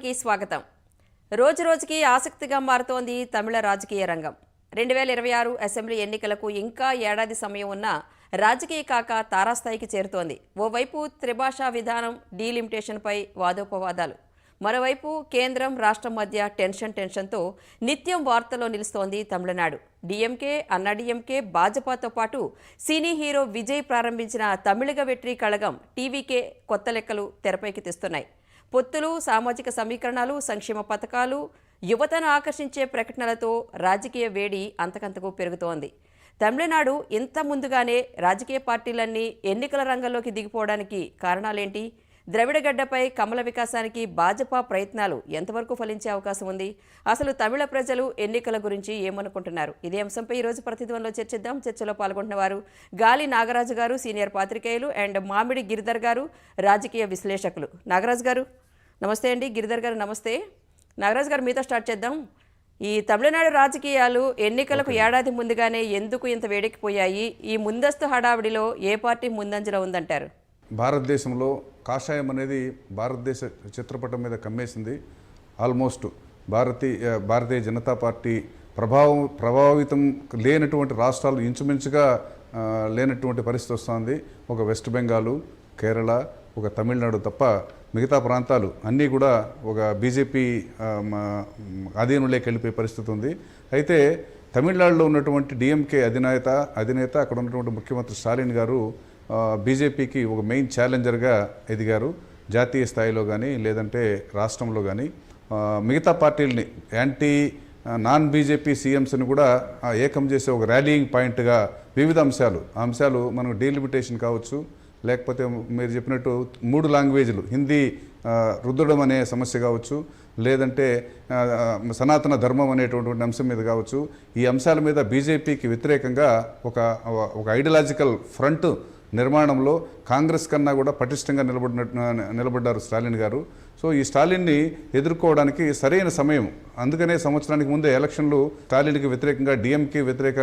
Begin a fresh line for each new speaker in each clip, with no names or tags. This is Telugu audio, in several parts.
వార్తలకి స్వాగతం. రోజు రోజుకి ఆసక్తిగా మారుతోంది తమిళ రాజకీయ రంగం. రెండు వేల ఇరవై ఆరు అసెంబ్లీ ఎన్నికలకు ఇంకా ఏడాది సమయం ఉన్న రాజకీయ కాక తారాస్థాయికి చేరుతోంది. ఓవైపు త్రిభాషా విధానం డీలిమిటేషన్పై వాదోపవాదాలు. మరోవైపు కేంద్రం రాష్ట్రం మధ్య టెన్షన్ టెన్షన్తో నిత్యం వార్తల్లో నిలుస్తోంది తమిళనాడు. డిఎంకే అన్నాడీఎంకే భాజపాతో పాటు సినీ హీరో విజయ్ ప్రారంభించిన తమిళగ వెట్రి కళగం టీవీకే కొత్త లెక్కలు తెరపైకి తెస్తున్నాయి. పొత్తులు సామాజిక సమీకరణాలు సంక్షేమ పథకాలు యువతను ఆకర్షించే ప్రకటనలతో రాజకీయ వేడి అంతకంతకు పెరుగుతోంది. తమిళనాడు ఇంత ముందుగానే రాజకీయ పార్టీలన్నీ ఎన్నికల రంగంలోకి దిగిపోవడానికి కారణాలేంటి? ద్రవిడగడ్డపై కమల వికాసానికి భాజపా ప్రయత్నాలు ఎంతవరకు ఫలించే అవకాశం ఉంది? అసలు తమిళ ప్రజలు ఎన్నికల గురించి ఏమనుకుంటున్నారు? ఇదే అంశంపై ఈరోజు ప్రతిధ్వనిలో చర్చిద్దాం. చర్చలో పాల్గొంటున్న వారు గాలి నాగరాజు గారు సీనియర్ పాత్రికేయులు అండ్ మామిడి గిరిధర్ గారు రాజకీయ విశ్లేషకులు. నాగరాజు గారు నమస్తే అండి. గిరిధర్ గారు నమస్తే. నాగరాజు గారు మీతో స్టార్ట్ చేద్దాం. ఈ తమిళనాడు రాజకీయాలు ఎన్నికలకు ఏడాది ముందుగానే ఎందుకు ఇంత వేడెక్కిపోయాయి? ఈ ముందస్తు హడావిడిలో ఏ పార్టీ ముందంజలో ఉందంటారు?
భారతదేశంలో కాషాయం అనేది భారతదేశ చిత్రపటం మీద కమ్మేసింది. ఆల్మోస్ట్ భారతీయ భారతీయ జనతా పార్టీ ప్రభావం ప్రభావితం లేనటువంటి రాష్ట్రాలు ఇంచుమించుగా లేనటువంటి పరిస్థితి వస్తుంది. ఒక వెస్ట్ బెంగాలు కేరళ ఒక తమిళనాడు తప్ప మిగతా ప్రాంతాలు అన్నీ కూడా ఒక బీజేపీ అధీనంలోకి వెళ్ళిపోయే పరిస్థితి ఉంది. అయితే తమిళనాడులో ఉన్నటువంటి డిఎంకే అధినేత అధినేత అక్కడ ఉన్నటువంటి ముఖ్యమంత్రి స్టాలిన్ గారు బీజేపీకి ఒక మెయిన్ ఛాలెంజర్గా ఎదిగారు. జాతీయ స్థాయిలో కానీ లేదంటే రాష్ట్రంలో కానీ మిగతా పార్టీలని యాంటీ నాన్ బీజేపీ సీఎంస్ని కూడా ఏకం చేసే ఒక ర్యాలీయింగ్ పాయింట్గా వివిధ అంశాలు ఆ అంశాలు మనకు డీలిమిటేషన్ కావచ్చు లేకపోతే మీరు చెప్పినట్టు మూడు లాంగ్వేజ్లు హిందీ రుద్దడం అనే సమస్య కావచ్చు లేదంటే సనాతన ధర్మం అనేటువంటి అంశం మీద కావచ్చు ఈ అంశాల మీద బీజేపీకి వ్యతిరేకంగా ఒక ఒక ఐడియాలజికల్ ఫ్రంట్ నిర్మాణంలో కాంగ్రెస్ కన్నా కూడా పటిష్టంగా నిలబడిన నిలబడ్డారు స్టాలిన్ గారు. సో ఈ స్టాలిన్ని ఎదుర్కోవడానికి సరైన సమయం. అందుకనే సంవత్సరానికి ముందే ఎలక్షన్లు స్టాలిన్కి వ్యతిరేకంగా డిఎంకే వ్యతిరేక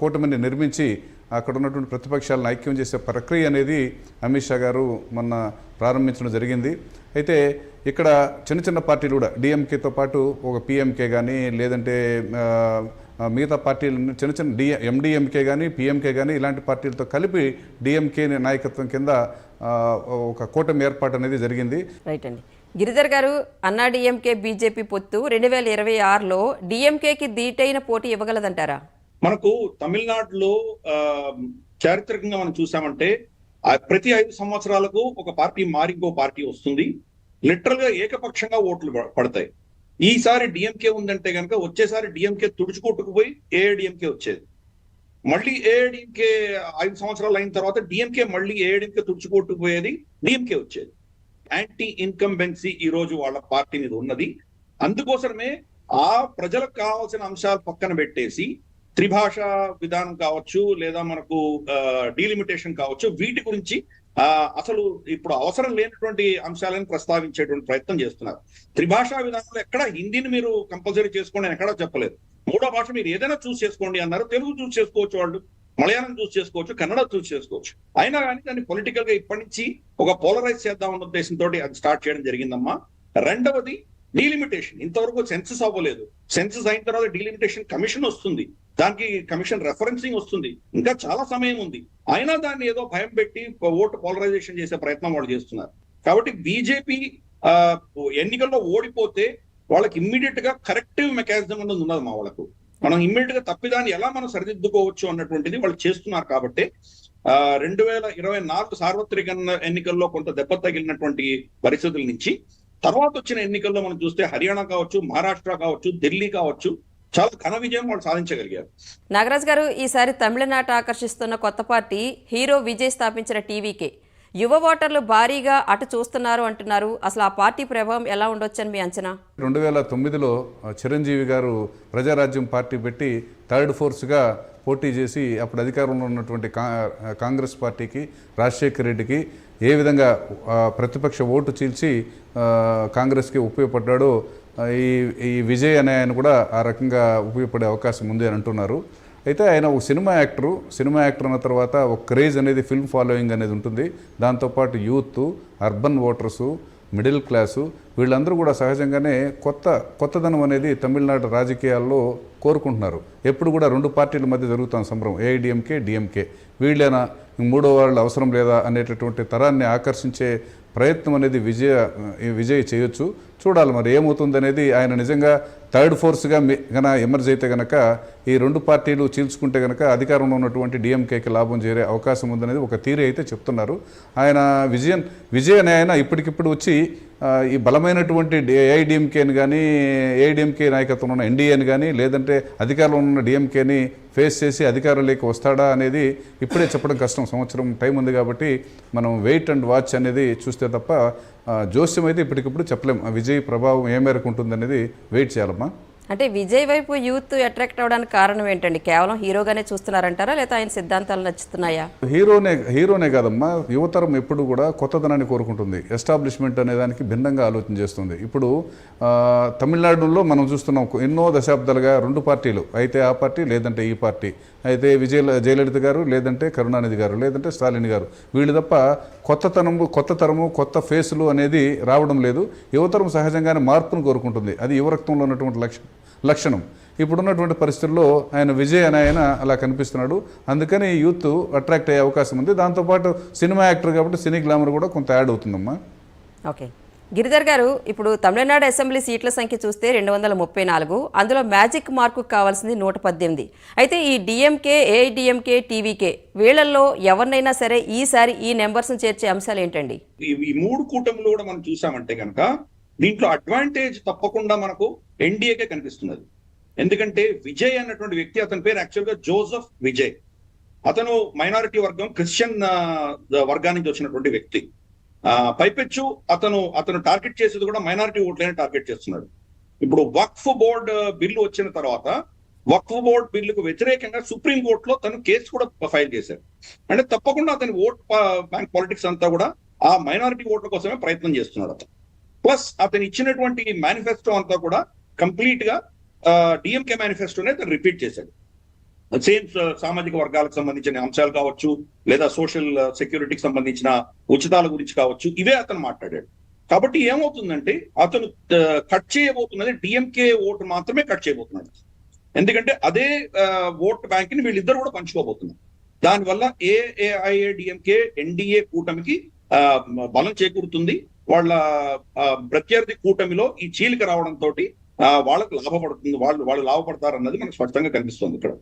కూటమిని నిర్మించి అక్కడ ఉన్నటువంటి ప్రతిపక్షాలను ఐక్యం చేసే ప్రక్రియ అనేది అమిత్ షా గారు మొన్న ప్రారంభించడం జరిగింది. అయితే ఇక్కడ చిన్న చిన్న పార్టీలు కూడా డిఎంకేతో పాటు ఒక పిఎంకే కానీ లేదంటే మిగతా పార్టీలు చిన్న చిన్న డి ఎండిఎంకే కానీ పిఎంకే కానీ ఇలాంటి పార్టీలతో కలిపి డిఎంకే నాయకత్వం కింద ఒక కూటమి ఏర్పాటు అనేది జరిగింది.
రైట్ అండి. గిరిధర్ గారు అన్నా డిఎంకే బీజేపీ పొత్తు రెండు వేల ఇరవై ఆరులో డిఎంకేకి దీటైన పోటీ ఇవ్వగలదంటారా?
మనకు తమిళనాడులో చారిత్రకంగా మనం చూసామంటే ప్రతి ఐదు సంవత్సరాలకు ఒక పార్టీ మారి ఇంకో పార్టీ వస్తుంది. లిటరల్గా ఏకపక్షంగా ఓట్లు పడతాయి. ఈసారి డిఎంకే ఉందంటే కనుక వచ్చేసారి డిఎంకే తుడుచుకొట్టుకుపోయి ఏఐడిఎంకే వచ్చేది. మళ్ళీ ఏఐడిఎంకే ఐదు సంవత్సరాలు అయిన తర్వాత డిఎంకే మళ్ళీ ఏఐడిఎంకే తుడుచుకొట్టుకుపోయేది డిఎంకే వచ్చేది. యాంటీ ఇన్కంబెన్సీ ఈ రోజు వాళ్ళ పార్టీ మీద ఉన్నది. అందుకోసమే ఆ ప్రజలకు కావాల్సిన అంశాలు పక్కన పెట్టేసి త్రిభాష విధానం కావచ్చు లేదా మనకు డీలిమిటేషన్ కావచ్చు వీటి గురించి అసలు ఇప్పుడు అవసరం లేనటువంటి అంశాలను ప్రస్తావించేటువంటి ప్రయత్నం చేస్తున్నారు. త్రిభాషా విధానంలో ఎక్కడ హిందీని మీరు కంపల్సరీ చేసుకోండి అని ఎక్కడా చెప్పలేదు. మూడో భాష మీరు ఏదైనా చూస్ చేసుకోండి అన్నారు. తెలుగు చూస్ చేసుకోవచ్చు వాళ్ళు. మలయాళం చూస్ చేసుకోవచ్చు. కన్నడ చూస్ చేసుకోవచ్చు. అయినా కానీ దాన్ని పొలిటికల్గా ఇప్పటి నుంచి ఒక పోలరైజ్ చేద్దామన్న ఉద్దేశంతో అది స్టార్ట్ చేయడం జరిగిందమ్మా. రెండవది డీలిమిటేషన్. ఇంతవరకు సెన్సస్ అవ్వలేదు. సెన్సస్ అయిన తర్వాత డీలిమిటేషన్ కమిషన్ వస్తుంది. దానికి కమిషన్ రెఫరెన్సింగ్ వస్తుంది. ఇంకా చాలా సమయం ఉంది. అయినా దాన్ని ఏదో భయం పెట్టి ఓటు పోలరైజేషన్ చేసే ప్రయత్నం వాళ్ళు చేస్తున్నారు. కాబట్టి బీజేపీ ఎన్నికల్లో ఓడిపోతే వాళ్ళకి ఇమ్మీడియట్గా కరెక్టివ్ మెకానిజం అనేది ఉన్నది మా వాళ్ళకు. మనం ఇమ్మీడియట్గా తప్పిదాన్ని ఎలా మనం సరిదిద్దుకోవచ్చు అన్నటువంటిది వాళ్ళు చేస్తున్నారు కాబట్టి ఆ రెండు వేల ఇరవై నాలుగు సార్వత్రిక ఎన్నికల్లో కొంత దెబ్బ తగిలినటువంటి పరిస్థితుల నుంచి తర్వాత వచ్చిన ఎన్నికల్లో మనం చూస్తే హర్యానా కావచ్చు మహారాష్ట్ర కావచ్చు ఢిల్లీ కావచ్చు చాలా ఘన విజయం వాళ్ళు సాధించగలిగారు.
నాగరాజ్ గారు ఈసారి తమిళనాట ఆకర్షిస్తున్న కొత్త పార్టీ హీరో విజయ్ స్థాపించిన టీవీకే. యువ ఓటర్లు భారీగా అటు చూస్తున్నారు అంటున్నారు. అసలు ఆ పార్టీ ప్రభావం ఎలా ఉండొచ్చని మీ అంచనా?
రెండు వేల తొమ్మిదిలో చిరంజీవి గారు ప్రజారాజ్యం పార్టీ పెట్టి థర్డ్ ఫోర్స్గా పోటీ చేసి అప్పుడు అధికారంలో ఉన్నటువంటి కా కాంగ్రెస్ పార్టీకి రాజశేఖర్ రెడ్డికి ఏ విధంగా ప్రతిపక్ష ఓటు చీల్చి కాంగ్రెస్కి ఉపయోగపడ్డాడో ఈ ఈ విజయ్ అనే ఆయన కూడా ఆ రకంగా ఉపయోగపడే అవకాశం ఉంది అని అంటున్నారు. అయితే ఆయన ఒక సినిమా యాక్టరు సినిమా యాక్టర్ అన్న తర్వాత ఒక క్రేజ్ అనేది ఫిల్మ్ ఫాలోయింగ్ అనేది ఉంటుంది. దాంతోపాటు youth urban voters middle class వీళ్ళందరూ కూడా సహజంగానే కొత్త కొత్తదనం అనేది తమిళనాడు రాజకీయాల్లో కోరుకుంటున్నారు. ఎప్పుడు కూడా రెండు పార్టీల మధ్య జరుగుతున్న సంబరం ఏఐడిఎంకే డిఎంకే వీళ్ళైనా మూడో వాళ్ళు అవసరం లేదా అనేటటువంటి తరాన్ని ఆకర్షించే ప్రయత్నం అనేది విజయ విజయ్ చేయొచ్చు. చూడాలి మరి ఏమవుతుంది అనేది ఆయన నిజంగా థర్డ్ ఫోర్స్గా గన ఎమర్జ్ అయితే గనక ఈ రెండు పార్టీలు చీల్చుకుంటే గనక అధికారంలో ఉన్నటువంటి డిఎంకేకి లాభం చేరే అవకాశం ఉందనేది ఒక థీరీ అయితే చెప్తున్నారు. ఆయన విజయన్ విజయ్ అనే ఆయన ఇప్పటికిప్పుడు వచ్చి ఈ బలమైనటువంటి ఏఐడిఎంకేని కానీ ఏఐడిఎంకే నాయకత్వంలో ఉన్న ఎన్డీఏని కానీ లేదంటే అధికారంలో ఉన్న డిఎంకేని ఫేస్ చేసి అధికారంలోకి వస్తాడా అనేది ఇప్పుడే చెప్పడం కష్టం. సంవత్సరం టైం ఉంది కాబట్టి మనం వెయిట్ అండ్ వాచ్ అనేది చూస్తే తప్ప జోస్యం అయితే ఇప్పటికిప్పుడు చెప్పలేం. ఆ విజయ్ ప్రభావం ఏ మేరకు ఉంటుందనేది వెయిట్ చేయాలమ్మా.
అంటే విజయ్ వైపు యూత్ అట్రాక్ట్ అవడానికి కారణం ఏంటండి? కేవలం హీరోగానే చూస్తున్నారంటారా? లేదా ఆయన సిద్ధాంతాలు నచ్చుతున్నాయా?
హీరోనే హీరోనే కాదమ్మా. యువతరం ఎప్పుడు కూడా కొత్తదనాన్ని కోరుకుంటుంది. ఎస్టాబ్లిష్మెంట్ అనే దానికి భిన్నంగా ఆలోచన చేస్తుంది. ఇప్పుడు తమిళనాడులో మనం చూస్తున్నాం ఎన్నో దశాబ్దాలుగా రెండు పార్టీలు. అయితే ఆ పార్టీ లేదంటే ఈ పార్టీ. అయితే విజయ జయలలిత గారు లేదంటే కరుణానిధి గారు లేదంటే స్టాలిన్ గారు. వీళ్ళు తప్ప కొత్తతనము కొత్త తరము కొత్త ఫేసులు అనేది రావడం లేదు. యువతరం సహజంగానే మార్పును కోరుకుంటుంది. అది యువరక్తంలో ఉన్నటువంటి లక్ష లక్షణం. ఇప్పుడున్నటువంటి పరిస్థితుల్లో ఆయన విజయ్ అని ఆయన అలా కనిపిస్తున్నాడు. అందుకని యూత్ అట్రాక్ట్ అయ్యే అవకాశం ఉంది. దాంతోపాటు సినిమా యాక్టర్ కాబట్టి సినీ గ్లామర్ కూడా కొంత యాడ్ అవుతుందమ్మా.
ఓకే. గిరిధర్ గారు ఇప్పుడు తమిళనాడు అసెంబ్లీ సీట్ల సంఖ్య చూస్తే రెండు వందల ముప్పై నాలుగు అందులో మ్యాజిక్ మార్కు కావాల్సింది నూట పద్దెనిమిది. అయితే ఈ డిఎంకే ఏఐడిఎంకే టీవీకే వీళ్ళల్లో ఎవరినైనా సరే ఈసారి ఈ నెంబర్స్ని చేర్చే అంశాలు ఏంటండి?
ఈ మూడు కూటమిలో కూడా మనం చూసామంటే కనుక దీంట్లో అడ్వాంటేజ్ తప్పకుండా మనకు ఎన్డీఏకే కనిపిస్తున్నది. ఎందుకంటే విజయ్ అన్నటువంటి వ్యక్తి అతని పేరు యాక్చువల్గా జోసఫ్ విజయ్. అతను మైనారిటీ వర్గం క్రిస్టియన్ వర్గానికి వచ్చినటువంటి వ్యక్తి. పైపెచ్చు అతను అతను టార్గెట్ చేసేది కూడా మైనారిటీ ఓట్లనే టార్గెట్ చేస్తున్నాడు. ఇప్పుడు వక్ఫ్ బోర్డ్ బిల్లు వచ్చిన తర్వాత వక్ఫ్ బోర్డ్ బిల్లుకు వ్యతిరేకంగా సుప్రీం కోర్టులో తను కేసు కూడా ఫైల్ చేశారు అంటే తప్పకుండా అతని ఓట్ బ్యాంక్ పాలిటిక్స్ అంతా కూడా ఆ మైనారిటీ ఓట్ల కోసమే ప్రయత్నం చేస్తున్నాడు అతను. ప్లస్ అతను ఇచ్చినటువంటి మేనిఫెస్టో అంతా కూడా కంప్లీట్గా డిఎంకే మేనిఫెస్టోనే అతను రిపీట్ చేశాడు. సేమ్ సామాజిక వర్గాలకు సంబంధించిన అంశాలు కావచ్చు లేదా సోషల్ సెక్యూరిటీకి సంబంధించిన ఉచితాల గురించి కావచ్చు ఇవే అతను మాట్లాడాడు. కాబట్టి ఏమవుతుందంటే అతను కట్ చేయబోతున్నది డిఎంకే ఓటు మాత్రమే కట్ చేయబోతున్నాడు. ఎందుకంటే అదే ఓట్ బ్యాంక్ని వీళ్ళిద్దరు కూడా పంచుకోబోతున్నారు. దానివల్ల ఏఐఏ డిఎంకే ఎన్డీఏ కూటమికి బలం చేకూరుతుంది. వాళ్ళ ప్రత్యర్థి కూటమిలో ఈ చీలిక రావడంతో వాళ్ళకు లాభపడుతుంది వాళ్ళు వాళ్ళు లాభపడతారు అన్నది మనకు స్పష్టంగా కనిపిస్తుంది ఇక్కడ.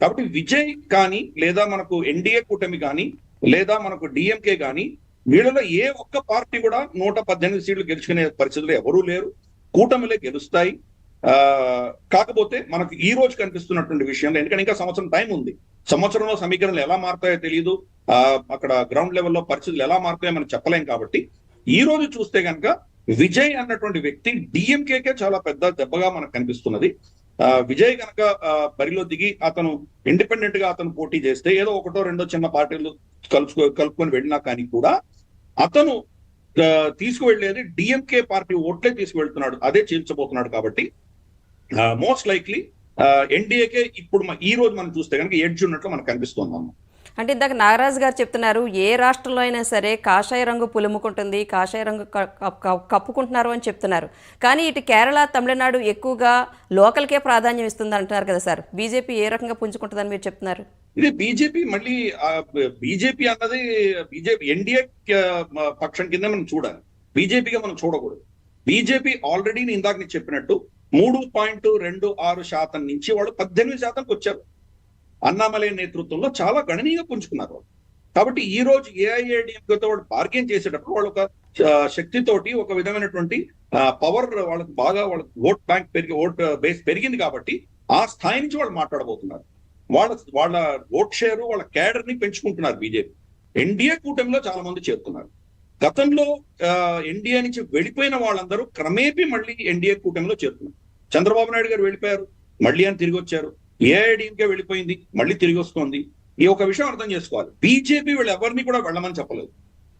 కాబట్టి విజయ్ కానీ లేదా మనకు ఎన్డీఏ కూటమి కానీ లేదా మనకు డిఎంకే కానీ వీళ్ళలో ఏ ఒక్క పార్టీ కూడా నూట పద్దెనిమిది సీట్లు గెలుచుకునే పరిస్థితులు ఎవరూ లేరు. కూటమిలే గెలుస్తాయి. కాకపోతే మనకు ఈ రోజు కనిపిస్తున్నటువంటి విషయంలో ఎందుకంటే ఇంకా సంవత్సరం టైం ఉంది. సంవత్సరంలో సమీకరణలు ఎలా మారుతాయో తెలియదు ఆ అక్కడ గ్రౌండ్ లెవెల్లో పరిస్థితులు ఎలా మారుతాయో మనం చెప్పలేం కాబట్టి ఈ రోజు చూస్తే కనుక విజయ్ అన్నటువంటి వ్యక్తి డిఎంకేకే చాలా పెద్ద దెబ్బగా మనకు కనిపిస్తున్నది. విజయ్ కనుక బరిలో దిగి అతను ఇండిపెండెంట్గా అతను పోటీ చేస్తే ఏదో ఒకటో రెండో చిన్న పార్టీలు కలుపుకో కలుపుకొని వెళ్ళినా కానీ కూడా అతను ఆ, తీసుకువెళ్ళేది డిఎంకే పార్టీ ఓట్లే తీసుకువెళ్తున్నాడు. అదే చీల్చబోతున్నాడు కాబట్టి మోస్ట్ లైక్లీ ఎన్డీఏకే ఇప్పుడు ఈ రోజు మనం చూస్తే కనుక ఎడ్జ్ ఉన్నట్లు మనకు కనిపిస్తుంది అన్నమాట
అంటే ఇందాక నాగరాజు గారు చెప్తున్నారు ఏ రాష్ట్రంలో అయినా సరే కాషాయ రంగు పులుముకుంటుంది కాషాయ రంగు కప్పుకుంటున్నారు అని చెప్తున్నారు. కానీ ఇటు కేరళ తమిళనాడు ఎక్కువగా లోకల్కే ప్రాధాన్యం ఇస్తుంది అంటున్నారు కదా సార్. బీజేపీ ఏ రకంగా పుంజుకుంటుందని మీరు చెప్తున్నారు?
ఇది బీజేపీ మళ్ళీ బీజేపీ అన్నది బీజేపీ ఎన్డీఏ పక్షం కింద మనం చూడాలి. బీజేపీగా మనం చూడకూడదు. బీజేపీ ఆల్రెడీ ఇందాక నేను చెప్పినట్టు మూడు పాయింట్ రెండు ఆరు శాతం నుంచి వాళ్ళు పద్దెనిమిది శాతంకి వచ్చారు అన్నామలై నేతృత్వంలో చాలా గణనీయంగా పుంజుకున్నారు కాబట్టి ఈ రోజు ఏఐఏడిఎంకేతో వాళ్ళు బార్గెన్ చేసేటప్పుడు వాళ్ళు ఒక శక్తితోటి ఒక విధమైనటువంటి పవర్ వాళ్ళకి బాగా వాళ్ళకి ఓట్ బ్యాంక్ పెరిగి ఓట్ బేస్ పెరిగింది కాబట్టి ఆ స్థాయి నుంచి వాళ్ళు మాట్లాడబోతున్నారు. వాళ్ళ వాళ్ళ ఓట్ షేర్ వాళ్ళ క్యాడర్ని పెంచుకుంటున్నారు బీజేపీ ఎన్డీఏ కూటమిలో చాలా మంది చేరుతున్నారు. గతంలో ఎన్డీఏ నుంచి వెళ్ళిపోయిన వాళ్ళందరూ క్రమేపీ మళ్ళీ ఎన్డీఏ కూటమిలో చేరుతున్నారు. చంద్రబాబు నాయుడు గారు వెళ్ళిపోయారు. మళ్ళీ అని తిరిగి వచ్చారు. ఏఐడిఎంకే వెళ్ళిపోయింది మళ్ళీ తిరిగి వస్తోంది. ఈ ఒక విషయం అర్థం చేసుకోవాలి. బీజేపీ వీళ్ళు ఎవరిని కూడా వెళ్ళమని చెప్పలేదు.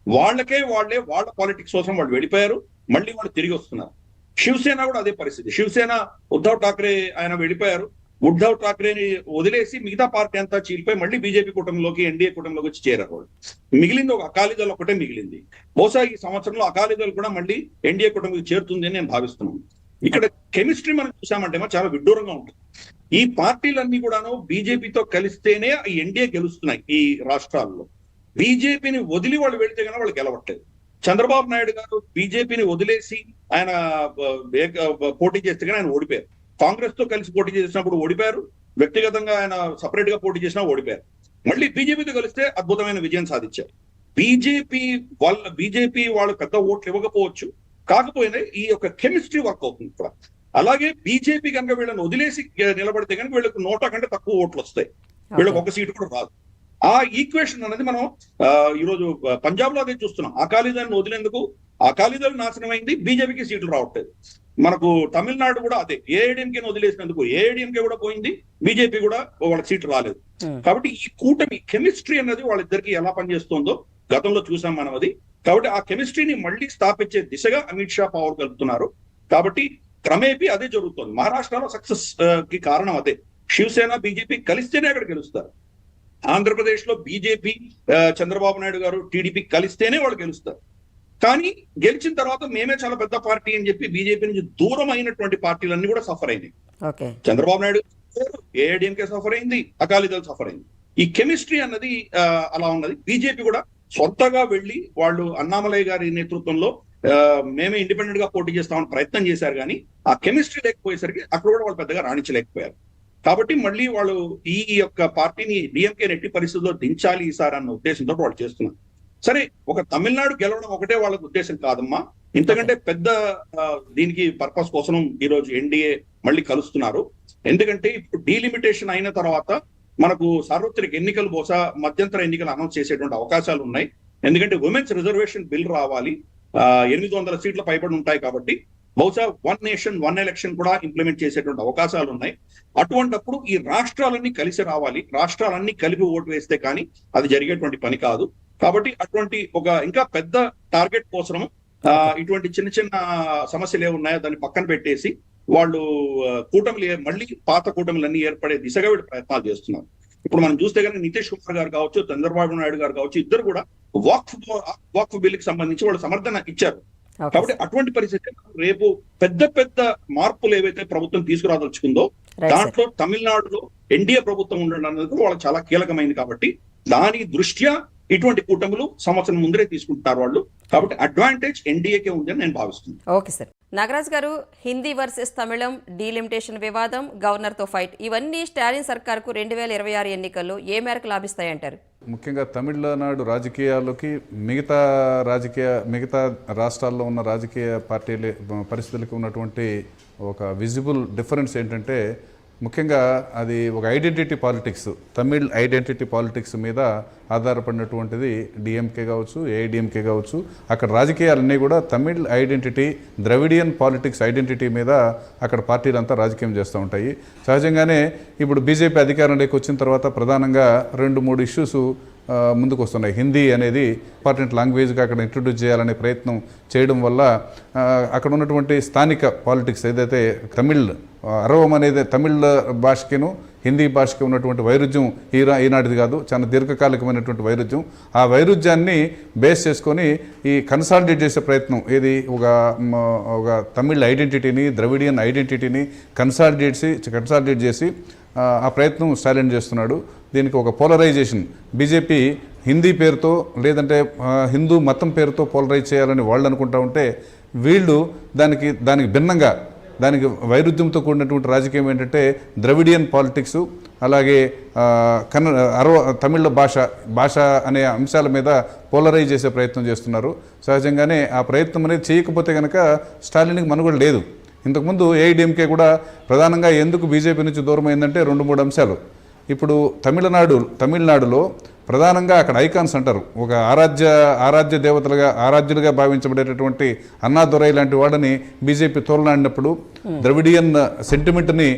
వాళ్ళకే వాళ్ళే వాళ్ళ పాలిటిక్స్ కోసం వాళ్ళు వెళ్ళిపోయారు మళ్ళీ వాళ్ళు తిరిగి వస్తున్నారు. శివసేన కూడా అదే పరిస్థితి. శివసేన ఉద్ధవ్ ఠాక్రే ఆయన వెళ్ళిపోయారు. ఉద్ధవ్ ఠాక్రేని వదిలేసి మిగతా పార్టీ అంతా చీలిపోయి మళ్ళీ బీజేపీ కుటుంబంలోకి ఎన్డీఏ కుటుంబంలోకి వచ్చి చేరారు వాళ్ళు. మిగిలింది ఒక అకాలీదళ్ ఒకటే మిగిలింది. బహుశా ఈ సంవత్సరంలో అకాలీదళ్ కూడా మళ్ళీ ఎన్డీఏ కూటమికి చేరుతుంది అని నేను భావిస్తున్నాను. ఇక్కడ కెమిస్ట్రీ మనం చూసామంటే ఏమో చాలా విడ్డూరంగా ఉంటుంది. ఈ పార్టీలన్నీ కూడాను బీజేపీతో కలిస్తేనే ఈ ఎన్డీఏ గెలుస్తున్నాయి ఈ రాష్ట్రాల్లో. బీజేపీని వదిలి వాళ్ళు వెళితే కానీ వాళ్ళు గెలవట్లేదు. చంద్రబాబు నాయుడు గారు బీజేపీని వదిలేసి ఆయన పోటీ చేస్తే కానీ ఆయన ఓడిపోయారు. కాంగ్రెస్తో కలిసి పోటీ చేసినప్పుడు ఓడిపోయారు. వ్యక్తిగతంగా ఆయన సపరేట్గా పోటీ చేసినా ఓడిపోయారు. మళ్ళీ బీజేపీతో కలిస్తే అద్భుతమైన విజయం సాధించారు. బీజేపీ వాళ్ళ బీజేపీ వాళ్ళు పెద్ద ఓట్లు ఇవ్వకపోవచ్చు. కాకపోయినా ఈ యొక్క కెమిస్ట్రీ వర్క్ అవుతుంది ఇక్కడ. అలాగే బీజేపీ కనుక వీళ్ళని వదిలేసి నిలబడితే కనుక వీళ్ళకి నోట కంటే తక్కువ ఓట్లు వస్తాయి. వీళ్ళకి ఒక సీటు కూడా రాదు. ఆ ఈక్వేషన్ అనేది మనం ఈరోజు పంజాబ్లో అదే చూస్తున్నాం. అకాలీదళాన్ని వదిలేందుకు అకాలీదళ నాశనం అయింది బీజేపీకి సీట్లు రావట్లేదు. మనకు తమిళనాడు కూడా అదే. ఏఐడిఎంకే వదిలేసినందుకు ఏఐడిఎంకే కూడా పోయింది బీజేపీ కూడా వాళ్ళకి సీట్లు రాలేదు. కాబట్టి ఈ కూటమి కెమిస్ట్రీ అన్నది వాళ్ళిద్దరికి ఎలా పనిచేస్తుందో గతంలో చూసాం మనం అది. కాబట్టి ఆ కెమిస్ట్రీని మళ్ళీ స్థాపించే దిశగా అమిత్ షా పవర్ కలుపుతున్నారు. కాబట్టి క్రమేపీ అదే జరుగుతుంది. మహారాష్ట్రలో సక్సెస్కి కారణం అదే. శివసేన బీజేపీ కలిస్తేనే అక్కడ గెలుస్తారు. ఆంధ్రప్రదేశ్లో బీజేపీ చంద్రబాబు నాయుడు గారు టీడీపీ కలిస్తేనే వాళ్ళు గెలుస్తారు. కానీ గెలిచిన తర్వాత మేమే చాలా పెద్ద పార్టీ అని చెప్పి బీజేపీ నుంచి దూరం అయినటువంటి పార్టీలన్నీ కూడా సఫర్ అయినాయి. చంద్రబాబు నాయుడు ఏఐడిఎంకే సఫర్ అయింది అకాలీదళ్ సఫర్ అయింది. ఈ కెమిస్ట్రీ అన్నది ఆ, అలా ఉన్నది. బీజేపీ కూడా సొంతగా వెళ్ళి వాళ్ళు అన్నామలయ్య గారి నేతృత్వంలో మేమే ఇండిపెండెంట్గా పోటీ చేస్తామని ప్రయత్నం చేశారు కానీ ఆ కెమిస్ట్రీ లేకపోయేసరికి అక్కడ కూడా వాళ్ళు పెద్దగా రాణించలేకపోయారు. కాబట్టి మళ్ళీ వాళ్ళు ఈ యొక్క పార్టీని డిఎంకే ఎట్టి పరిస్థితుల్లో దించాలి ఈసారి అన్న ఉద్దేశంతో వాళ్ళు చేస్తున్నారు. సరే ఒక తమిళనాడు గెలవడం ఒకటే వాళ్ళకి ఉద్దేశం కాదమ్మా. ఇంతకంటే పెద్ద దీనికి పర్పస్ కోసం ఈ రోజు ఎన్డీఏ మళ్ళీ కలుస్తున్నారు. ఎందుకంటే ఇప్పుడు డీలిమిటేషన్ అయిన తర్వాత మనకు సార్వత్రిక ఎన్నికలు బహుశా మధ్యంతర ఎన్నికలు అనౌన్స్ చేసేటువంటి అవకాశాలు ఉన్నాయి. ఎందుకంటే ఉమెన్స్ రిజర్వేషన్ బిల్ రావాలి. ఎనిమిది వందల సీట్ల పైబడి ఉంటాయి కాబట్టి బహుశా వన్ నేషన్ వన్ ఎలక్షన్ కూడా ఇంప్లిమెంట్ చేసేటువంటి అవకాశాలు ఉన్నాయి. అటువంటప్పుడు ఈ రాష్ట్రాలన్నీ కలిసి రావాలి. రాష్ట్రాలన్నీ కలిపి ఓటు వేస్తే కానీ అది జరిగేటువంటి పని కాదు. కాబట్టి అటువంటి ఒక ఇంకా పెద్ద టార్గెట్ కోసం ఆ, ఇటువంటి చిన్న చిన్న సమస్యలు ఏ ఉన్నాయో దాన్ని పక్కన పెట్టేసి వాళ్ళు కూటమిలు మళ్ళీ పాత కూటమిలన్నీ ఏర్పడే దిశగా వీళ్ళు ప్రయత్నాలు చేస్తున్నారు. ఇప్పుడు మనం చూస్తే కనుక నితీష్ కుమార్ గారు కావచ్చు చంద్రబాబు నాయుడు గారు కావచ్చు ఇద్దరు కూడా వాక్ వాక్ బిల్కి సంబంధించి వాళ్ళు సమర్థన ఇచ్చారు. కాబట్టి అటువంటి పరిస్థితి రేపు పెద్ద పెద్ద మార్పులు ఏవైతే ప్రభుత్వం తీసుకురాదలుచుకుందో దాంట్లో తమిళనాడులో ఎన్డీఏ ప్రభుత్వం ఉండడం అనేది వాళ్ళకి చాలా కీలకమైంది కాబట్టి దాని దృష్ట్యా ఇటువంటి కూటములు సంవత్సరం ముందరే తీసుకుంటున్నారు వాళ్ళు. కాబట్టి అడ్వాంటేజ్ ఎన్డీఏకే ఉందని నేను భావిస్తున్నాను.
Okay sir. నాగరాజ్ గారు హిందీ వర్సెస్ తమిళం డీలిమిటేషన్ వివాదం గవర్నర్తో ఫైట్. ఇవన్నీ స్టాలిన్ సర్కార్కు రెండు వేల ఇరవై ఆరు ఎన్నికల్లో ఏ మేరకు లాభిస్తాయంటారు?
ముఖ్యంగా తమిళనాడు రాజకీయాల్లోకి మిగతా రాజకీయ మిగతా రాష్ట్రాల్లో ఉన్న రాజకీయ పార్టీల పరిస్థితులకి ఉన్నటువంటి ఒక విజిబుల్ డిఫరెన్స్ ఏంటంటే ముఖ్యంగా అది ఒక identity politics Tamil identity politics మీద ఆధారపడినటువంటిది డిఎంకే కావచ్చు ఏఐడిఎంకే కావచ్చు. అక్కడ రాజకీయాలన్నీ కూడా Tamil identity Dravidian politics identity మీద అక్కడ పార్టీలంతా రాజకీయం చేస్తూ ఉంటాయి. సహజంగానే ఇప్పుడు బీజేపీ అధికారంలోకి వచ్చిన తర్వాత ప్రధానంగా రెండు మూడు ఇష్యూస్ ముందుకు వస్తున్నాయి. హిందీ అనేది ఇంపార్టెంట్ లాంగ్వేజ్గా అక్కడ ఇంట్రొడ్యూస్ చేయాలనే ప్రయత్నం చేయడం వల్ల అక్కడ ఉన్నటువంటి స్థానిక పాలిటిక్స్ ఏదైతే తమిళ్ అరవం అనేది తమిళ్ భాషకిను హిందీ భాషకి ఉన్నటువంటి వైరుధ్యం ఈరా ఈనాటిది కాదు చాలా దీర్ఘకాలికమైనటువంటి వైరుధ్యం. ఆ వైరుధ్యాన్ని బేస్ చేసుకొని ఈ కన్సాలిడేట్ చేసే ప్రయత్నం ఏది? ఒక ఒక తమిళ్ ఐడెంటిటీని ద్రవిడియన్ ఐడెంటిటీని కన్సాలిడేట్ కన్సాలిడేట్ చేసి ఆ, ప్రయత్నం స్టాలిన్ చేస్తున్నాడు. దీనికి ఒక పోలరైజేషన్. బీజేపీ హిందీ పేరుతో లేదంటే హిందూ మతం పేరుతో పోలరైజ్ చేయాలని వాళ్ళు అనుకుంటా ఉంటే వీళ్ళు దానికి దానికి భిన్నంగా దానికి వైరుధ్యంతో కూడినటువంటి రాజకీయం ఏంటంటే ద్రవిడియన్ పాలిటిక్స్ అలాగే కన్న అరవ తమిళ భాష భాష అనే అంశాల మీద పోలరైజ్ చేసే ప్రయత్నం చేస్తున్నారు. సహజంగానే ఆ ప్రయత్నం అనేది చేయకపోతే కనుక స్టాలిన్కి మనుగడ లేదు. ఇంతకుముందు ఏఐడిఎంకే కూడా ప్రధానంగా ఎందుకు బీజేపీ నుంచి దూరం అయిందంటే రెండు మూడు అంశాలు. ఇప్పుడు తమిళనాడు తమిళనాడులో ప్రధానంగా అక్కడ ఐకాన్స్ అంటారు. ఒక ఆరాధ్య ఆరాధ్య దేవతలుగా ఆరాధ్యులుగా భావించబడేటటువంటి అన్నాదురై లాంటి వాడని బీజేపీ తోలనాడినప్పుడు ద్రవిడియన్ సెంటిమెంట్ని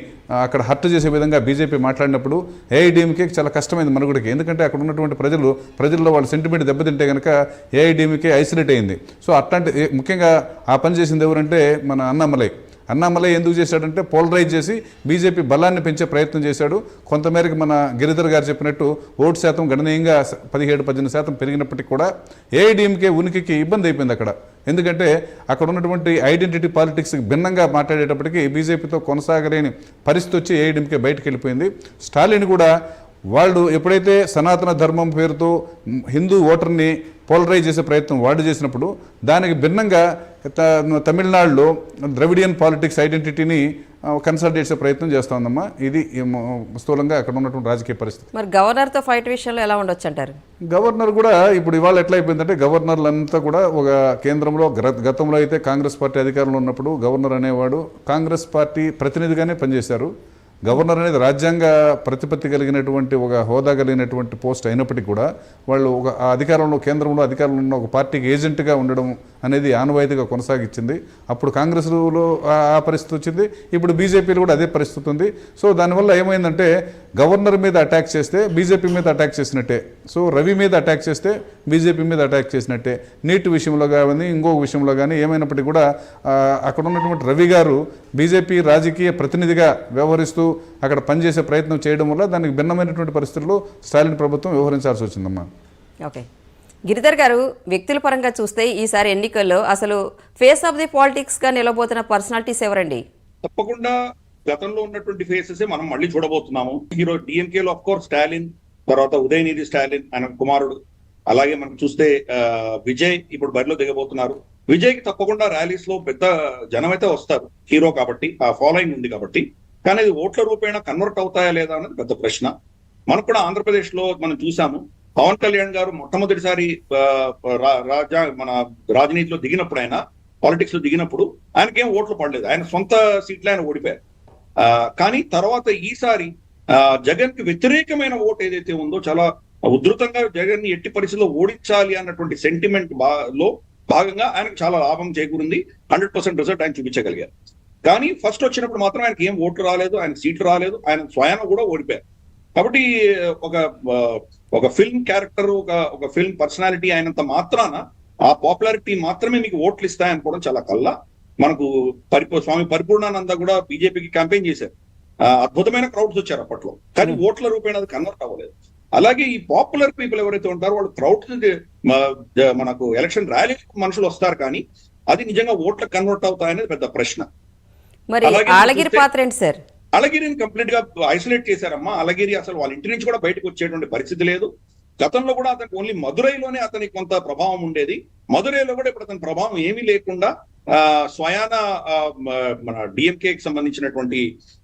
అక్కడ హర్ట్ చేసే విధంగా బీజేపీ మాట్లాడినప్పుడు ఏఐడిఎంకే చాలా కష్టమైంది మనుగడకి ఎందుకంటే అక్కడ ఉన్నటువంటి ప్రజలు ప్రజల్లో వాళ్ళ సెంటిమెంట్ దెబ్బతింటే కనుక ఏఐడిఎంకే ఐసోలేట్ అయింది. సో అట్లాంటి ముఖ్యంగా ఆ పని చేసింది ఎవరంటే మన అన్నమలై అన్నామలై ఎందుకు చేశాడంటే పోలరైజ్ చేసి బీజేపీ బలాన్ని పెంచే ప్రయత్నం చేశాడు. కొంతమేరకు మన గిరిధర్ గారు చెప్పినట్టు ఓటు శాతం గణనీయంగా పదిహేడు పద్దెనిమిది శాతం పెరిగినప్పటికీ కూడా ఏఐడిఎంకే ఉనికికి ఇబ్బంది అయిపోయింది అక్కడ. ఎందుకంటే అక్కడ ఉన్నటువంటి ఐడెంటిటీ పాలిటిక్స్కి భిన్నంగా మాట్లాడేటప్పటికి బీజేపీతో కొనసాగలేని పరిస్థితి వచ్చి ఏఐడిఎంకే బయటకు వెళ్ళిపోయింది స్టాలిన్ కూడా వాళ్ళు ఎప్పుడైతే సనాతన ధర్మం పేరుతో హిందూ ఓటర్ని పోలరైజ్ చేసే ప్రయత్నం వాళ్ళు చేసినప్పుడు దానికి భిన్నంగా తమిళనాడులో ద్రవిడియన్ పాలిటిక్స్ ఐడెంటిటీని కన్సల్ట్ చేసే ప్రయత్నం చేస్తూ ఉందమ్మా ఇది స్థూలంగా అక్కడ ఉన్నటువంటి రాజకీయ పరిస్థితి.
మరి గవర్నర్తో ఫైట్ విషయంలో ఎలా ఉండొచ్చు అంటారు
గవర్నర్ కూడా ఇప్పుడు ఇవాళ ఎట్లా అయిపోయిందంటే గవర్నర్లంతా కూడా ఒక కేంద్రంలో గతంలో అయితే కాంగ్రెస్ పార్టీ అధికారంలో ఉన్నప్పుడు గవర్నర్ అనేవాడు కాంగ్రెస్ పార్టీ ప్రతినిధిగానే పనిచేశారు. గవర్నర్ అనేది రాజ్యాంగ ప్రతిపత్తి కలిగినటువంటి ఒక హోదా కలిగినటువంటి పోస్ట్ అయినప్పటికీ కూడా వాళ్ళు ఒక అధికారంలో కేంద్రంలో అధికారంలో ఉన్న ఒక పార్టీకి ఏజెంట్గా ఉండడం అనేది ఆనవాయితీగా కొనసాగించింది. అప్పుడు కాంగ్రెస్లో ఆ- ఆ పరిస్థితి వచ్చింది. ఇప్పుడు బీజేపీలో కూడా అదే పరిస్థితి ఉంది. సో దానివల్ల ఏమైందంటే గవర్నర్ మీద అటాక్ చేస్తే బీజేపీ మీద అటాక్ చేసినట్టే. సో రవి మీద అటాక్ చేస్తే బీజేపీ మీద అటాక్ చేసినట్టే. నీట్ విషయంలో కానీ ఇంకొక విషయంలో కానీ ఏమైనప్పటికీ కూడా అక్కడ ఉన్నటువంటి రవి గారు బీజేపీ రాజకీయ ప్రతినిధిగా వ్యవహరిస్తూ అక్కడ పనిచేసే ప్రయత్నం చేయడం వల్ల దానికి భిన్నమైనటువంటి పరిస్థితుల్లో స్టాలిన్ ప్రభుత్వం వ్యవహరించాల్సి వచ్చిందమ్మా.
ఓకే. గిరిధర్ గారు వ్యక్తుల పరంగా చూస్తే ఈసారి ఎన్నికల్లో అసలు ఫేస్ ఆఫ్ ది పాలిటిక్స్గా నిలబోతున్న పర్సనాలిటీస్ ఎవరండి?
తప్పకుండా గతంలో ఉన్నటువంటి ఫేసెస్ మనం మళ్ళీ చూడబోతున్నాము. హీరో డిఎంకే లో కోర్స్ స్టాలిన్ తర్వాత ఉదయనిధి స్టాలిన్ ఆయన కుమారుడు. అలాగే మనం చూస్తే ఆ, విజయ్ ఇప్పుడు బరిలో దిగబోతున్నారు. విజయ్కి తప్పకుండా ర్యాలీస్లో పెద్ద జనం అయితే వస్తారు హీరో కాబట్టి ఆ ఫాలోయింగ్ ఉంది కాబట్టి. కానీ అది ఓట్ల రూపేణా కన్వర్ట్ అవుతాయా లేదా అనేది పెద్ద ప్రశ్న. మనకు కూడా ఆంధ్రప్రదేశ్లో మనం చూసాము పవన్ కళ్యాణ్ గారు మొట్టమొదటిసారి రాజా మన రాజనీతిలో దిగినప్పుడు ఆయన పాలిటిక్స్లో దిగినప్పుడు ఆయనకేం ఓట్లు పడలేదు. ఆయన సొంత సీట్లు ఆయన ఓడిపోయారు. కానీ తర్వాత ఈసారి జగన్కి వ్యతిరేకమైన ఓటు ఏదైతే ఉందో చాలా ఉధృతంగా జగన్ని ఎట్టి పరిస్థితుల్లో ఓడించాలి అన్నటువంటి సెంటిమెంట్లో భాగంగా ఆయనకు చాలా లాభం చేకూరింది. హండ్రెడ్ పర్సెంట్ రిజల్ట్ ఆయన చూపించగలిగారు. కానీ ఫస్ట్ వచ్చినప్పుడు మాత్రం ఆయనకి ఏం ఓట్లు రాలేదు ఆయన సీట్లు రాలేదు ఆయన స్వయాన కూడా ఓడిపోయారు. కాబట్టి ఒక ఒక ఫిల్మ్ క్యారెక్టర్ ఒక ఒక ఫిల్మ్ పర్సనాలిటీ అయినంత మాత్రాన ఆ పాపులారిటీ మాత్రమే మీకు ఓట్లు ఇస్తాయనుకోవడం చాలా కల్లా మనకు పరిపూ స్వామి పరిపూర్ణానంద కూడా బీజేపీకి క్యాంపెయిన్ చేశారు. అద్భుతమైన క్రౌడ్స్ వచ్చారు అప్పట్లో. కానీ ఓట్ల రూపేణ అది కన్వర్ట్ అవ్వలేదు. అలాగే ఈ పాపులర్ పీపుల్ ఎవరైతే ఉంటారో వాళ్ళు క్రౌడ్స్ మనకు ఎలక్షన్ ర్యాలీ మనుషులు వస్తారు కానీ అది నిజంగా ఓట్లకు కన్వర్ట్ అవుతాయనేది పెద్ద ప్రశ్న.
మరి
అలాగే
ఆలగిరి పాత్ర ఏంటి సార్?
అలగిరిని కంప్లీట్గా ఐసోలేట్ చేశారమ్మా. అలగిరి అసలు వాళ్ళ ఇంటి నుంచి కూడా బయటకు వచ్చేటువంటి పరిస్థితి లేదు. గతంలో కూడా అతనికి ఓన్లీ మదురైలోనే అతనికి కొంత ప్రభావం ఉండేది. మదురైలో కూడా ఇప్పుడు అతని ప్రభావం ఏమీ లేకుండా ఆ స్వయాన మన డిఎంకేకి సంబంధించినటువంటి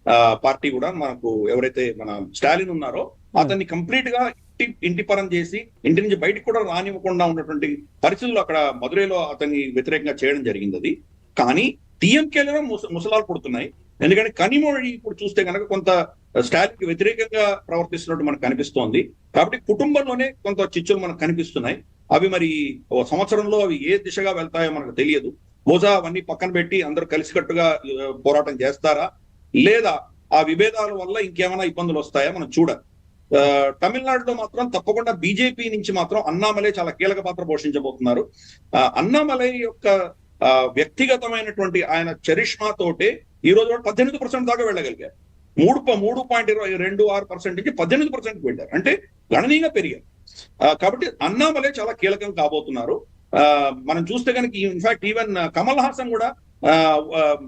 ఆ, పార్టీ కూడా మనకు ఎవరైతే మన స్టాలిన్ ఉన్నారో అతన్ని కంప్లీట్గా ఇంటి ఇంటి పరం చేసి ఇంటి నుంచి బయటకు కూడా రానివ్వకుండా ఉన్నటువంటి పరిస్థితులు అక్కడ మదురైలో అతన్ని వ్యతిరేకంగా చేయడం జరిగింది అది. కానీ డిఎంకేలో ముసలాలు పుడుతున్నాయి. ఎందుకంటే కనిమొഴി ఇప్పుడు చూస్తే కనుక కొంత స్టాలిన్కి వ్యతిరేకంగా ప్రవర్తిస్తున్నట్టు మనకు కనిపిస్తోంది. కాబట్టి కుటుంబంలోనే కొంత చిచ్చులు మనకు కనిపిస్తున్నాయి. అవి మరి ఓ సంవత్సరంలో అవి ఏ దిశగా వెళ్తాయో మనకు తెలియదు. బహుశా అవన్నీ పక్కన పెట్టి అందరూ కలిసికట్టుగా పోరాటం చేస్తారా? లేదా ఆ విభేదాల వల్ల ఇంకేమైనా ఇబ్బందులు వస్తాయా? మనం చూడాలి. ఆ, తమిళనాడులో మాత్రం తప్పకుండా బీజేపీ నుంచి మాత్రం అన్నామలై చాలా కీలక పాత్ర పోషించబోతున్నారు. అన్నామలై యొక్క ఆ, వ్యక్తిగతమైనటువంటి ఆయన చరిష్మా తోటే ఈ రోజు పద్దెనిమిది పర్సెంట్ దాకా వెళ్ళగలిగారు మూడు మూడు పాయింట్ ఇరవై రెండు ఆరు పర్సెంట్ నుంచి పద్దెనిమిది పర్సెంట్ వెళ్ళారు. అంటే గణనీయంగా పెరిగారు. కాబట్టి అన్నామలే చాలా కీలకం కాబోతున్నారు. మనం చూస్తే కనుక ఇన్ఫాక్ట్ ఈవెన్ కమల్ హాసన్ కూడా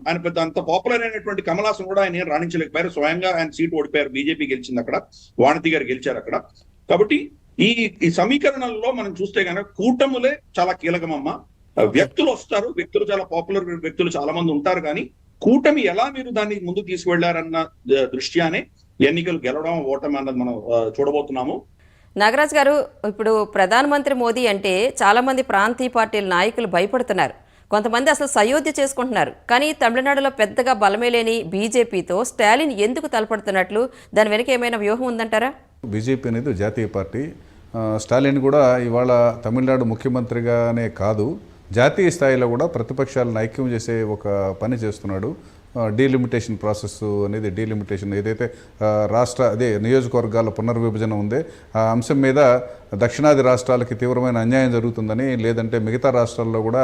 ఆయన పెద్ద అంత పాపులర్ అయినటువంటి కమల్ హాసన్ కూడా ఆయన రాణించలేకపోయారు. స్వయంగా ఆయన సీట్ ఓడిపోయారు. బీజేపీ గెలిచింది అక్కడ. వాణితి గారు గెలిచారు అక్కడ. కాబట్టి ఈ ఈ సమీకరణంలో మనం చూస్తే కనుక కూటములే చాలా కీలకమమ్మా. వ్యక్తులు వస్తారు. వ్యక్తులు చాలా పాపులర్ వ్యక్తులు చాలా మంది ఉంటారు. కానీ కూటమి ఎలా మీరు దాన్ని ముందు తీసుకువెళ్ళారన్న దృష్ట్యానే ఎన్నికలు గెలవడం ఓటమి అన్నది మనం చూడబోతున్నాము.
నాగరాజ్ గారు ఇప్పుడు ప్రధానమంత్రి మోదీ అంటే చాలామంది ప్రాంతీయ పార్టీల నాయకులు భయపడుతున్నారు. కొంతమంది అసలు సయోధ్య చేసుకుంటున్నారు. కానీ తమిళనాడులో పెద్దగా బలమే లేని బీజేపీతో స్టాలిన్ ఎందుకు తలపడుతున్నట్లు దాని వెనుక ఏమైనా వ్యూహం ఉందంటారా?
బీజేపీ అనేది జాతీయ పార్టీ. స్టాలిన్ కూడా ఇవాళ తమిళనాడు ముఖ్యమంత్రిగానే కాదు. జాతీయ స్థాయిలో కూడా ప్రతిపక్షాలను ఐక్యం చేసే ఒక పని చేస్తున్నాడు. డీలిమిటేషన్ ప్రాసెస్ అనేది డీలిమిటేషన్ ఏదైతే రాష్ట్ర అదే నియోజకవర్గాల పునర్విభజన ఉందే ఆ అంశం మీద దక్షిణాది రాష్ట్రాలకి తీవ్రమైన అన్యాయం జరుగుతుందని లేదంటే మిగతా రాష్ట్రాల్లో కూడా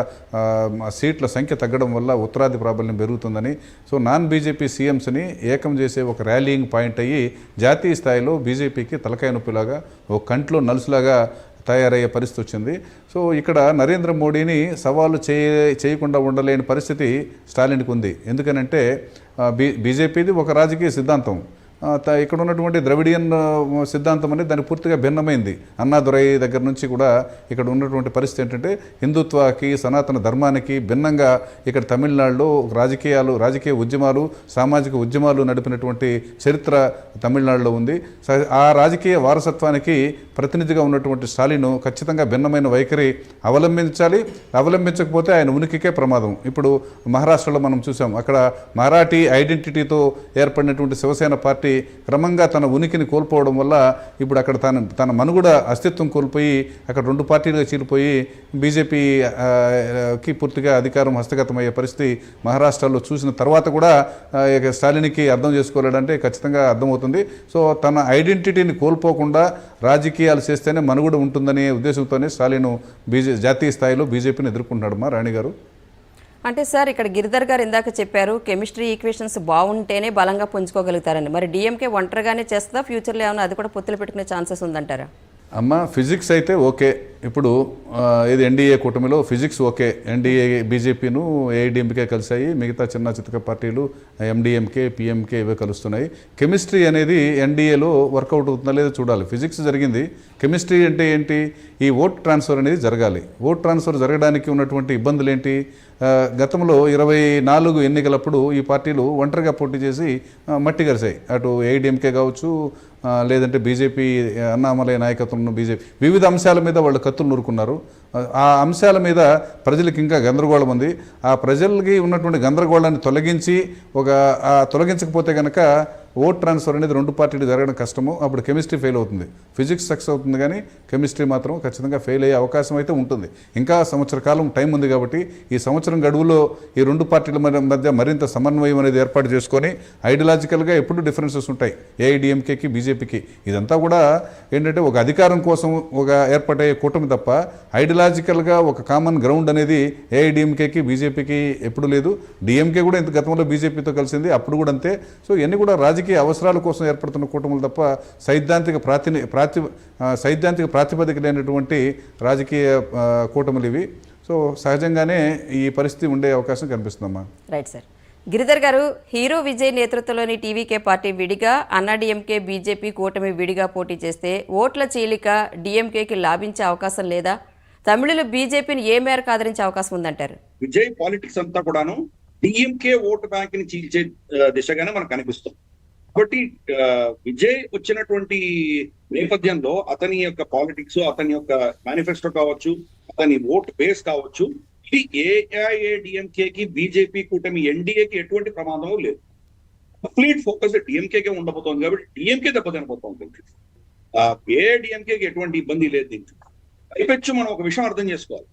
సీట్ల సంఖ్య తగ్గడం వల్ల ఉత్తరాది ప్రాబల్యం పెరుగుతుందని. సో నాన్ బీజేపీ సీఎంస్ని ఏకం చేసే ఒక ర్యాలీయింగ్ పాయింట్ అయ్యి జాతీయ స్థాయిలో బీజేపీకి తలకాయ నొప్పిలాగా ఒక కంట్లో నలుసులాగా తయారయ్యే పరిస్థితి వచ్చింది. సో ఇక్కడ నరేంద్ర మోడీని సవాలు చేయ చేయకుండా ఉండలేని పరిస్థితి స్టాలిన్కి ఉంది. ఎందుకనంటే బి బీ బీజేపీది ఒక రాజకీయ సిద్ధాంతం. ఇక్కడ ఉన్నటువంటి ద్రవిడియన్ సిద్ధాంతం అనేది దానికి పూర్తిగా భిన్నమైంది. అన్నాదురై దగ్గర నుంచి కూడా ఇక్కడ ఉన్నటువంటి పరిస్థితి ఏంటంటే హిందుత్వాకి సనాతన ధర్మానికి భిన్నంగా ఇక్కడ తమిళనాడులో రాజకీయాలు రాజకీయ ఉద్యమాలు సామాజిక ఉద్యమాలు నడిపినటువంటి చరిత్ర తమిళనాడులో ఉంది. ఆ రాజకీయ వారసత్వానికి ప్రతినిధిగా ఉన్నటువంటి స్టాలిన్ ఖచ్చితంగా భిన్నమైన వైఖరి అవలంబించాలి. అవలంబించకపోతే ఆయన ఉనికికే ప్రమాదం. ఇప్పుడు మహారాష్ట్రలో మనం చూసాం అక్కడ మరాఠీ ఐడెంటిటీతో ఏర్పడినటువంటి శివసేన పార్టీ క్రమంగా తన ఉనికిని కోల్పోవడం వల్ల ఇప్పుడు అక్కడ తన తన మనుగడ అస్తిత్వం కోల్పోయి అక్కడ రెండు పార్టీలుగా చీలిపోయి బీజేపీ కి పూర్తిగా అధికారం హస్తగతమయ్యే పరిస్థితి మహారాష్ట్రలో చూసిన తర్వాత కూడా ఇక స్టాలిన్కి అర్థం చేసుకోలేడంటే ఖచ్చితంగా అర్థమవుతుంది. సో తన ఐడెంటిటీని కోల్పోకుండా రాజకీయాలు చేస్తేనే మనుగడ ఉంటుందనే ఉద్దేశంతోనే స్టాలిన్ బీజే జాతీయ స్థాయిలో బీజేపీని ఎదుర్కొంటున్నాడు మా రాణి గారు
అంటే సార్ ఇక్కడ గిరిధర్ గారు ఇందాక చెప్పారు కెమిస్ట్రీ ఈక్వేషన్స్ బాగుంటేనే బలంగా పుంజుకోగలుగుతారని. మరి డిఎంకే ఒంటరిగానే చేస్తుందా? ఫ్యూచర్లో ఏమైనా అది కూడా పొత్తులు పెట్టుకునే ఛాన్సెస్ ఉందంటారా?
అమ్మ ఫిజిక్స్ అయితే ఓకే. ఇప్పుడు ఇది ఎన్డీఏ కూటమిలో ఫిజిక్స్ ఓకే. ఎన్డీఏ బీజేపీను ఏఐడిఎంకే కలిసాయి మిగతా చిన్న చితక పార్టీలు ఎండిఎంకే పిఎంకే ఇవే కలుస్తున్నాయి. కెమిస్ట్రీ అనేది ఎన్డీఏలో వర్కౌట్ అవుతుందా లేదో చూడాలి. ఫిజిక్స్ జరిగింది. కెమిస్ట్రీ అంటే ఏంటి? ఈ ఓట్ ట్రాన్స్ఫర్ అనేది జరగాలి. ఓట్ ట్రాన్స్ఫర్ జరగడానికి ఉన్నటువంటి ఇబ్బందులు ఏంటి గతంలో ఇరవై నాలుగు ఎన్నికలప్పుడు ఈ పార్టీలు ఒంటరిగా పోటీ చేసి మట్టి గరిసాయి. అటు ఏఐడిఎంకే కావచ్చు లేదంటే బీజేపీ అన్నామలై నాయకత్వంలో బీజేపీ వివిధ అంశాల మీద వాళ్ళు కత్తులు నూరుకున్నారు. ఆ- అంశాల మీద ప్రజలకు ఇంకా గందరగోళం ఉంది. ఆ ప్రజలకి ఉన్నటువంటి గందరగోళాన్ని తొలగించి ఒక తొలగించకపోతే కనుక ఓట్ ట్రాన్స్ఫర్ అనేది రెండు పార్టీలు జరగడం కష్టము అప్పుడు కెమిస్ట్రీ ఫెయిల్ అవుతుంది. ఫిజిక్స్ సక్సెస్ అవుతుంది కానీ కెమిస్ట్రీ మాత్రం ఖచ్చితంగా ఫెయిల్ అయ్యే అవకాశం అయితే ఉంటుంది. ఇంకా సంవత్సర కాలం టైం ఉంది కాబట్టి ఈ సంవత్సరం గడువులో ఈ రెండు పార్టీల మధ్య- మధ్య మరింత సమన్వయం అనేది ఏర్పాటు చేసుకొని ఐడియాలజికల్గా ఎప్పుడు డిఫరెన్సెస్ ఉంటాయి. ఏఐడిఎంకేకి బీజేపీకి. ఇదంతా కూడా ఏంటంటే ఒక అధికారం కోసం ఒక ఏర్పాటయ్యే కూటమి తప్ప ఐడియాలజికల్గా ఒక కామన్ గ్రౌండ్ అనేది ఏఐడిఎంకేకి బీజేపీకి ఎప్పుడు లేదు. డిఎంకే కూడా ఇంత గతంలో బీజేపీతో కలిసింది అప్పుడు కూడా అంతే. సో ఇవన్నీ కూడా రాజకీయ అవసరాల కోసం ఏర్పడుతున్న కూటములు తప్ప సైద్ధాంతిక ప్రాతిని ప్రాతి సైద్ధాంతిక ప్రాతిపదిక లేనటువంటి రాజకీయ కూటములు ఇవి. సో సహజంగానే ఈ పరిస్థితి ఉండే అవకాశం కనిపిస్తుందమ్మా.
Right sir. గిరిధర్ గారు హీరో విజయ్ నేతృత్వంలోని టీవీకే పార్టీ విడిగా అన్నాడీఎంకే బీజేపీ కూటమి విడిగా పోటీ చేస్తే ఓట్ల చీలిక డిఎంకేకి లాభించే అవకాశం లేదా? తమిళులు బీజేపీని ఏ మేరకు ఆదరించే అవకాశం ఉందంటారు?
విజయ్ పాలిటిక్స్ అంతా కూడాను డిఎంకే ఓటు బ్యాంక్ని చీల్చే దిశగానే మనకు కనిపిస్తుంది. కాబట్టి విజయ్ వచ్చినటువంటి నేపథ్యంలో అతని యొక్క పాలిటిక్స్ అతని యొక్క మేనిఫెస్టో కావచ్చు అతని ఓట్ బేస్ కావచ్చు ఇది ఏఐఏడిఎంకే కి బీజేపీ కూటమి ఎన్డీఏకి ఎటువంటి ప్రమాదం లేదు. కంప్లీట్ ఫోకస్ డిఎంకేకే ఉండబోతోంది కాబట్టి డిఎంకే దెబ్బతినబోతోంది ఏఐడిఎంకేకి ఎటువంటి ఇబ్బంది లేదు దీంట్లో పైపెచ్చు మనం ఒక విషయం అర్థం చేసుకోవాలి.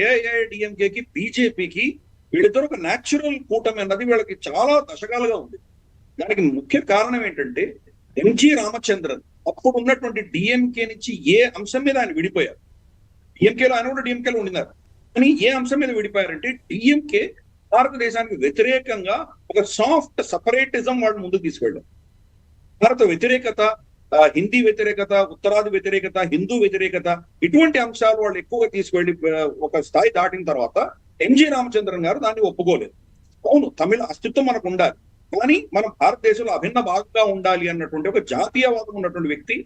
ఏఐఐడిఎంకేకి బీజేపీకి వీళ్ళిద్దరు ఒక న్యాచురల్ కూటమి అన్నది వీళ్ళకి చాలా దశకాలుగా ఉంది. దానికి ముఖ్య కారణం ఏంటంటే ఎంజి రామచంద్రన్ అప్పుడు ఉన్నటువంటి డిఎంకే నుంచి ఏ అంశం మీద ఆయన విడిపోయారు? డిఎంకేలో ఆయన కూడా డిఎంకేలో ఉండినారు. కానీ ఏ అంశం మీద విడిపోయారంటే డిఎంకే భారతదేశానికి వ్యతిరేకంగా ఒక సాఫ్ట్ సపరేటిజం వాళ్ళు ముందుకు తీసుకెళ్ళారు. భారత వ్యతిరేకత హిందీ వ్యతిరేకత ఉత్తరాది వ్యతిరేకత హిందూ వ్యతిరేకత ఇటువంటి అంశాలు వాళ్ళు ఎక్కువగా తీసుకెళ్ళి ఒక స్థాయి దాటిన తర్వాత ఎంజి రామచంద్రన్ గారు దాన్ని ఒప్పుకోలేదు. అవును తమిళ అస్తిత్వం మనకు ఉండాలి. కానీ మనం భారతదేశంలో అభిన్న భాగంగా ఉండాలి అన్నటువంటి ఒక జాతీయవాదం ఉన్నటువంటి వ్యక్తి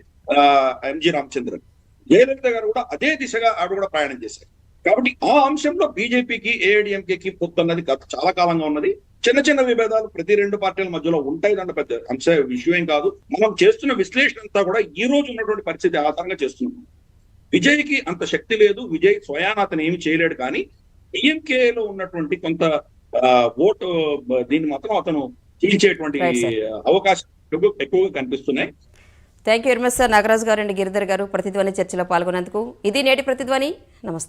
ఎంజి రామచంద్రన్. జయలలిత గారు కూడా అదే దిశగా ఆవిడ కూడా ప్రయాణం చేశారు. కాబట్టి ఆ అంశంలో బీజేపీకి ఏఐడిఎంకేకి పొత్తు అన్నది చాలా కాలంగా ఉన్నది. చిన్న చిన్న విభేదాలు ప్రతి రెండు పార్టీల మధ్యలో ఉంటాయి దాంట్లో పెద్ద అంశ విషయం ఏం కాదు. మనం చేస్తున్న విశ్లేషణ అంతా కూడా ఈ రోజు ఉన్నటువంటి పరిస్థితి ఆధారంగా చేస్తున్నాం. విజయ్కి అంత శక్తి లేదు విజయ్ స్వయాన అతను ఏమి చేయలేడు కానీ డిఎంకేలో ఉన్నటువంటి కొంత ఓటు దీన్ని మాత్రం అతను చీల్చేటువంటి. అవకాశం ఎక్కువ- ఎక్కువగా కనిపిస్తున్నాయి.
Thank you very much sir Nagaraju garu and Giridhar గారు ప్రతిధ్వని చర్చలో పాల్గొన్నందుకు. ఇది నేటి ప్రతిధ్వని. నమస్తే.